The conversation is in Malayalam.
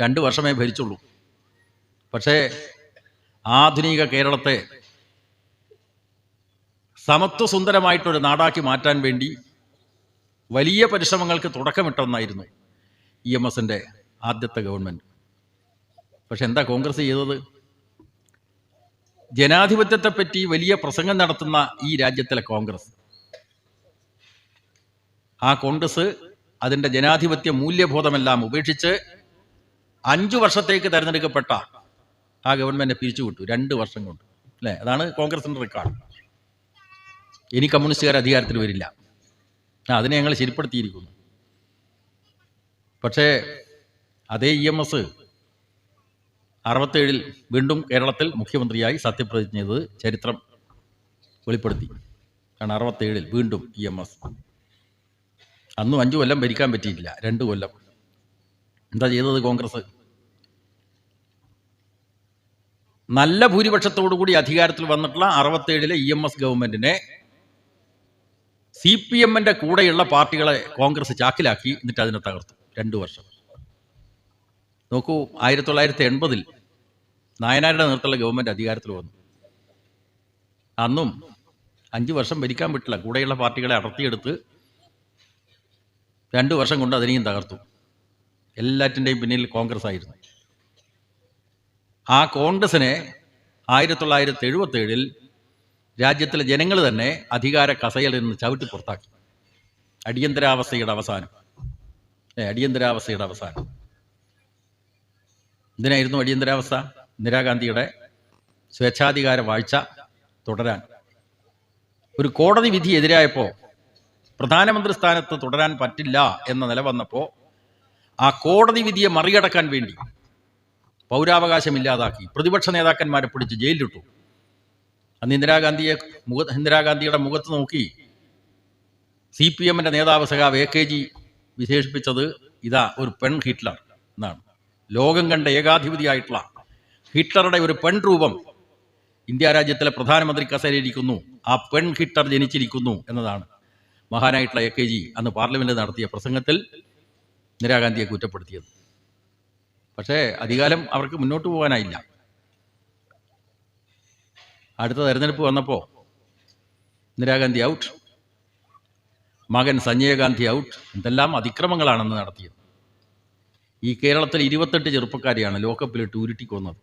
രണ്ട് വർഷമേ ഭരിച്ചുള്ളൂ. പക്ഷേ ആധുനിക കേരളത്തെ സമത്വസുന്ദരമായിട്ടൊരു നാടാക്കി മാറ്റാൻ വേണ്ടി വലിയ പരിശ്രമങ്ങൾക്ക് തുടക്കമിട്ടെന്നായിരുന്നു ഇ എം എസിന്റെ ആദ്യത്തെ ഗവൺമെന്റ് പക്ഷെ എന്താ കോൺഗ്രസ് ചെയ്തത്? ജനാധിപത്യത്തെപ്പറ്റി വലിയ പ്രസംഗം നടത്തുന്ന ഈ രാജ്യത്തിലെ കോൺഗ്രസ്. ആ കോൺഗ്രസ് അതിന്റെ ജനാധിപത്യ മൂല്യബോധമെല്ലാം ഉപേക്ഷിച്ച് അഞ്ചു വർഷത്തേക്ക് തെരഞ്ഞെടുക്കപ്പെട്ട ആ ഗവൺമെന്റ് പിരിച്ചുവിട്ടു. രണ്ട് വർഷം കൊണ്ട്. അല്ലേ? അതാണ് കോൺഗ്രസിന്റെ റെക്കോർഡ്. ഇനി കമ്മ്യൂണിസ്റ്റുകാർ അധികാരത്തിൽ വരില്ല. അതിനെ ഞങ്ങൾ ശരിപ്പെടുത്തിയിരിക്കുന്നു. പക്ഷേ അതേ ഇ എം എസ് അറുപത്തേഴിൽ വീണ്ടും കേരളത്തിൽ മുഖ്യമന്ത്രിയായി സത്യപ്രതിജ്ഞ ചെയ്തത് ചരിത്രം വെളിപ്പെടുത്തി. കാരണം അറുപത്തേഴിൽ വീണ്ടും ഇ എം എസ്. അന്നും അഞ്ചു കൊല്ലം ഭരിക്കാൻ പറ്റിയില്ല രണ്ട് കൊല്ലം. എന്താ ചെയ്തത് കോൺഗ്രസ്? നല്ല ഭൂരിപക്ഷത്തോടു കൂടി അധികാരത്തിൽ വന്നിട്ടുള്ള അറുപത്തേഴിലെ ഇ എം എസ് ഗവൺമെന്റിനെ സി പി എമ്മിന്റെ കൂടെയുള്ള പാർട്ടികളെ കോൺഗ്രസ് ചാക്കിലാക്കി എന്നിട്ട് അതിനെ തകർത്തു. രണ്ടു വർഷം. നോക്കൂ ആയിരത്തി തൊള്ളായിരത്തി എൺപതിൽ നായനാരുടെ നേതൃത്വമുള്ള ഗവൺമെന്റ് അധികാരത്തിൽ വന്നു. അന്നും അഞ്ച് വർഷം ഭരിക്കാൻ പറ്റില്ല. കൂടെയുള്ള പാർട്ടികളെ അടർത്തിയെടുത്ത് രണ്ടു വർഷം കൊണ്ട് അതിനെയും തകർത്തു. എല്ലാറ്റിന്റെയും പിന്നിൽ കോൺഗ്രസ് ആയിരുന്നു. ആ കോൺഗ്രസിനെ ആയിരത്തി തൊള്ളായിരത്തി എഴുപത്തി ഏഴിൽ രാജ്യത്തിലെ ജനങ്ങൾ തന്നെ അധികാര കസയിൽ നിന്ന് ചവിട്ടി പുറത്താക്കി. അടിയന്തരാവസ്ഥയുടെ അവസാനം. അടിയന്തരാവസ്ഥയുടെ അവസാനം. എന്തിനായിരുന്നു അടിയന്തരാവസ്ഥ? ഇന്ദിരാഗാന്ധിയുടെ സ്വേച്ഛാധികാര വാഴ്ച തുടരാൻ. ഒരു കോടതി വിധി എതിരായപ്പോൾ പ്രധാനമന്ത്രി സ്ഥാനത്ത് തുടരാൻ പറ്റില്ല എന്ന നില വന്നപ്പോൾ ആ കോടതി വിധിയെ മറികടക്കാൻ വേണ്ടി പൗരാവകാശം ഇല്ലാതാക്കി. പ്രതിപക്ഷ നേതാക്കന്മാരെ പിടിച്ച് ജയിലിലിട്ടു. അന്ന് ഇന്ദിരാഗാന്ധിയെ മുഖ ഇന്ദിരാഗാന്ധിയുടെ മുഖത്ത് നോക്കി സി പി എമ്മിന്റെ നേതാവ് സഖാവ് എ കെ ജി വിശേഷിപ്പിച്ചത് ഇതാ ഒരു പെൺ ഹിറ്റ്ലർ എന്നാണ്. ലോകം കണ്ട ഏകാധിപതിയായിട്ടുള്ള ഹിറ്റ്ലറുടെ ഒരു പെൺ രൂപം ഇന്ത്യ രാജ്യത്തിലെ പ്രധാനമന്ത്രി കസേരയിരിക്കുന്നു. ആ പെൺ ഹിറ്റ്ലർ ജനിച്ചിരിക്കുന്നു എന്നതാണ് മഹാനായിട്ടുള്ള എ കെ ജി അന്ന് പാർലമെന്റിൽ നടത്തിയ പ്രസംഗത്തിൽ ഇന്ദിരാഗാന്ധിയെ കുറ്റപ്പെടുത്തിയത്. പക്ഷേ അധികാരം അവർക്ക് മുന്നോട്ട് പോകാനായില്ല. അടുത്ത തെരഞ്ഞെടുപ്പ് വന്നപ്പോൾ ഇന്ദിരാഗാന്ധി ഔട്ട് മകൻ സഞ്ജയ് ഗാന്ധി ഔട്ട് എന്തെല്ലാം അതിക്രമങ്ങളാണെന്ന് നടത്തിയത്. ഈ കേരളത്തിൽ ഇരുപത്തെട്ട് ചെറുപ്പക്കാരെയാണ് ലോക്കപ്പിലിട്ട് ഉരുട്ടിക്കൊന്നത്